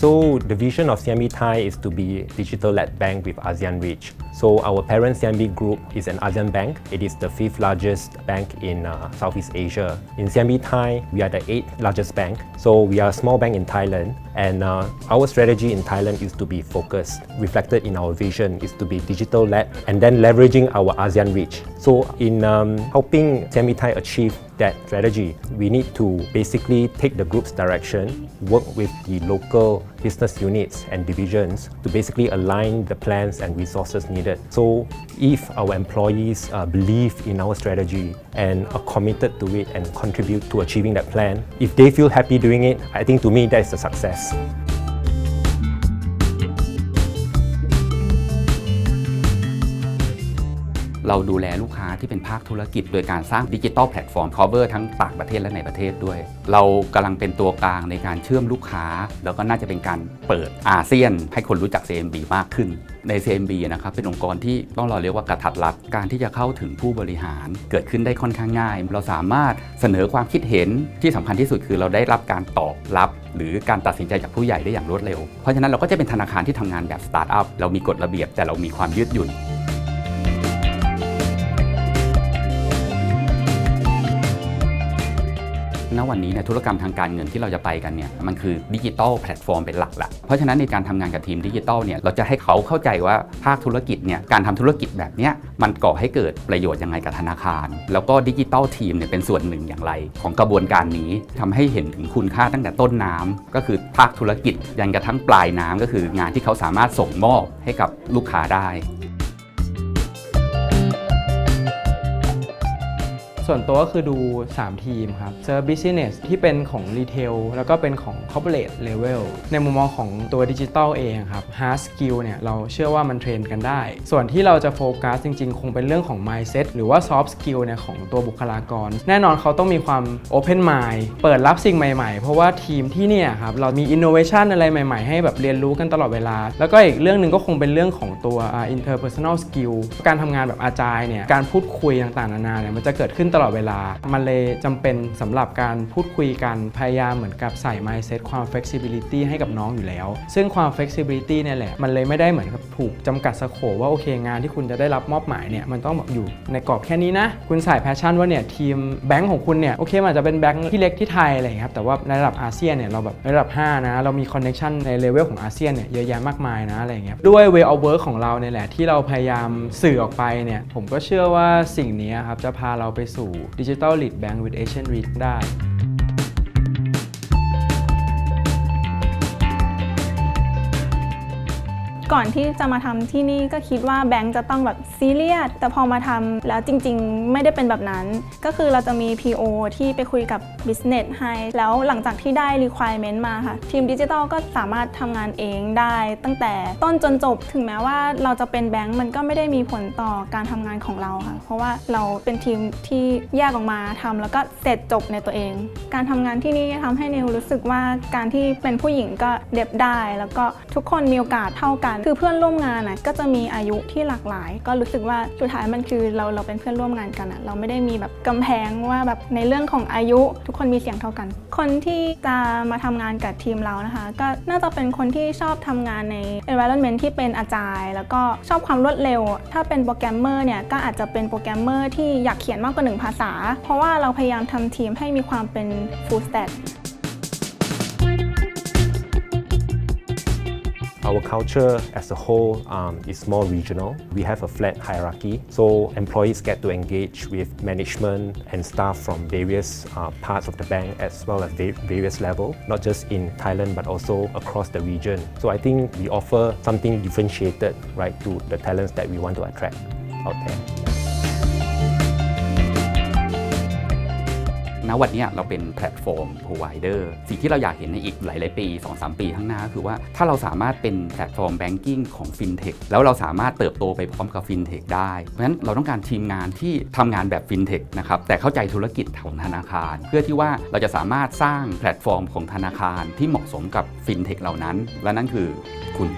So the vision of CMB Thai is to be digital-led bank with ASEAN reach. So our parent CMB Group is an ASEAN bank. It is the fifth largest bank in uh, Southeast Asia. In CMB Thai, we are the eighth largest bank. So we are a small bank in Thailand, and uh, our strategy in Thailand is to be focused. Reflected in our vision is to be digital-led, and then leveraging our ASEAN reach. So in um, helping Thai achieve that strategy, we need to basically take the group's direction, work with the local business units and divisions to basically align the plans and resources needed. So if our employees uh, believe in our strategy and are committed to it and contribute to achieving that plan, if they feel happy doing it, I think to me that is a success. เราดูแลลูกค้าที่เป็นภาคธุรกิจ โดยการสร้างดิจิ t a ลแพลตฟอร์ม cover ทั้งต่างประเทศและในประเทศด้วย เรากำลังเป็นตัวกลางในการเชื่อมลูกค้า แล้วก็น่าจะเป็นการเปิดอาเซียน ให้คนรู้จัก CMB มากขึ้น ใน CMB นะครับเป็นองค์กรที่ต้องเราเรียกว่ากระทัดรัดการที่จะเข้าถึงผู้บริหาร เกิดขึ้นได้ค่อนข้างง่าย เราสามารถเสนอความคิดเห็นที่สำคัญที่สุดคือเราได้รับการตอบรับ หรือการตัดสินใจจากผู้ใหญ่ได้อย่างรวดเร็ว เพราะฉะนั้นเราก็จะเป็นธนาคารที่ทำงานแบบสตาร์ทอัพเรามีกฎระเบียบแต่เรามีความยืดหยุ่น ณวันนี้เนี่ยธุรกรรมทางการเงินที่เราจะไปกันเนี่ยมันคือดิจิตอลแพลตฟอร์มเป็นหลักละเพราะฉะนั้นในการทำงานกับทีมดิจิตอลเนี่ยเราจะให้เขาเข้าใจว่าภาคธุรกิจเนี่ยการทำธุรกิจแบบเนี้ยมันก่อให้เกิดประโยชน์ยังไงกับธนาคาร แล้วก็ดิจิตอลทีมเนี่ยเป็นส่วนหนึ่งอย่างไร ของกระบวนการนี้ทำให้เห็นถึงคุณค่าตั้งแต่ต้นน้ำก็คือภาคธุรกิจยันกระทั่งปลายน้ำก็คืองานที่เขาสามารถส่งมอบให้กับลูกค้าได้ ส่วนตัวก็คือดู 3 ทีมครับ Serve Business ที่เป็นของ Retail แล้วก็เป็นของ Corporate Level ในมุมมองของตัวดิจิทัลเองครับ Hard Skill เนี่ยเราเชื่อว่ามันเทรนกันได้ ส่วนที่เราจะโฟกัสจริง ๆ คงเป็นเรื่องของ Mindset หรือว่า Soft Skill เนี่ยของตัวบุคลากร แน่นอนเขาต้องมีความ Open Mind เปิดรับสิ่งใหม่ๆ เพราะว่าทีมที่เนี่ยครับเรามี Innovation อะไรใหม่ ๆ ให้แบบเรียนรู้กันตลอดเวลา แล้วก็อีกเรื่องหนึ่งก็คงเป็นเรื่องของตัวอ่า interpersonal skill การทำงานแบบอาจายเนี่ยการพูดคุยต่างๆนานาเนี่ยมันจะเกิดขึ้นตลอดเวลา มันเลยจำเป็นสำหรับการพูดคุยกันพยายามเหมือนกับใส่ mindset ความ flexibility ให้กับน้องอยู่แล้ว ซึ่งความ flexibility เนี่ยแหละ มันเลยไม่ได้เหมือนกับถูกจำกัดสโคว่าโอเคงานที่คุณจะได้รับมอบหมายเนี่ยมันต้องแบบอยู่ในกรอบแค่นี้นะ คุณใส่ passion ว่าเนี่ยทีมแบงค์ของคุณเนี่ยโอเคมันอาจจะเป็นแบงค์ที่เล็กที่ไทยอะไรครับแต่ว่าในระดับอาเซียนเนี่ยเราแบบในระดับ 5 นะเรามี connection ในเลเวลของอาเซียนเนี่ยเยอะแยะมากมายนะอะไรเงี้ยด้วย way of work ของเราเนี่ยแหละที่เราพยายามสื่อออกไปเนี่ยผมก็เชื่อว่าสิ่งนี้ครับจะพาเราไปสูู่่ digital lead bank with Asian reach ได้ ก่อนที่จะมาทำที่นี่ก็คิดว่าแบงก์จะต้องแบบซีเรียส แต่พอมาทำแล้วจริง ๆ ไม่ได้เป็นแบบนั้น ก็คือเราจะมี PO ที่ไปคุยกับ Business ให้ แล้วหลังจากที่ได้ requirement มาค่ะ ทีมดิจิทัลก็สามารถทำงานเองได้ ตั้งแต่ต้นจนจบถึงแม้ว่าเราจะเป็นแบงก์มันก็ไม่ได้มีผลต่อการทำงานของเราค่ะ เพราะว่าเราเป็นทีมที่แยกออกมาทำแล้วก็เสร็จจบในตัวเอง การทำงานที่นี่ทำให้นิวรู้สึกว่าการที่เป็นผู้หญิงก็เด็บได้ แล้วก็ทุกคนมีโอกาสเท่ากันคือเพื่อนร่วมงานนะก็จะมีอายุที่หลากหลาย ก็รู้สึกว่าสุดท้ายมันคือเราเราเป็นเพื่อนร่วมงานกันอะเราไม่ได้มีแบบกำแพงว่าแบบในเรื่องของอายุ ทุกคนมีเสียงเท่ากัน คนที่จะมาทำงานกับทีมเรานะคะ ก็น่าจะเป็นคนที่ชอบทำงานใน environment ที่เป็นอาจายแล้วก็ชอบความรวดเร็ว ถ้าเป็นโปรแกรมเมอร์เนี่ยก็อาจจะเป็นโปรแกรมเมอร์ที่อยากเขียนมากกว่าหนึ่งภาษา เพราะว่าเราพยายามทำทีมให้มีความเป็น full stack Our culture as a whole um, is more regional. We have a flat hierarchy, so employees get to engage with management and staff from various uh, parts of the bank as well as va- various level, not just in Thailand but also across the region. So I think we offer something differentiated, right, to the talents that we want to attract out there. ณวันนี้เราเป็นแพลตฟอร์ม provider สิ่งที่เราอยากเห็นในอีกหลาย ๆ ปี 2-3 ปีข้างหน้าก็คือว่าถ้าเราสามารถเป็นแพลตฟอร์มแบงกิ้งของ FinTech แล้วเราสามารถเติบโตไปพร้อมกับ FinTech ได้ เพราะฉะนั้นเราต้องการทีมงานที่ทำงานแบบ FinTech นะครับแต่เข้าใจธุรกิจของธนาคาร เพื่อที่ว่าเราจะสามารถสร้างแพลตฟอร์มของธนาคารที่เหมาะสมกับ FinTech เหล่านั้น และนั่นคือคุณ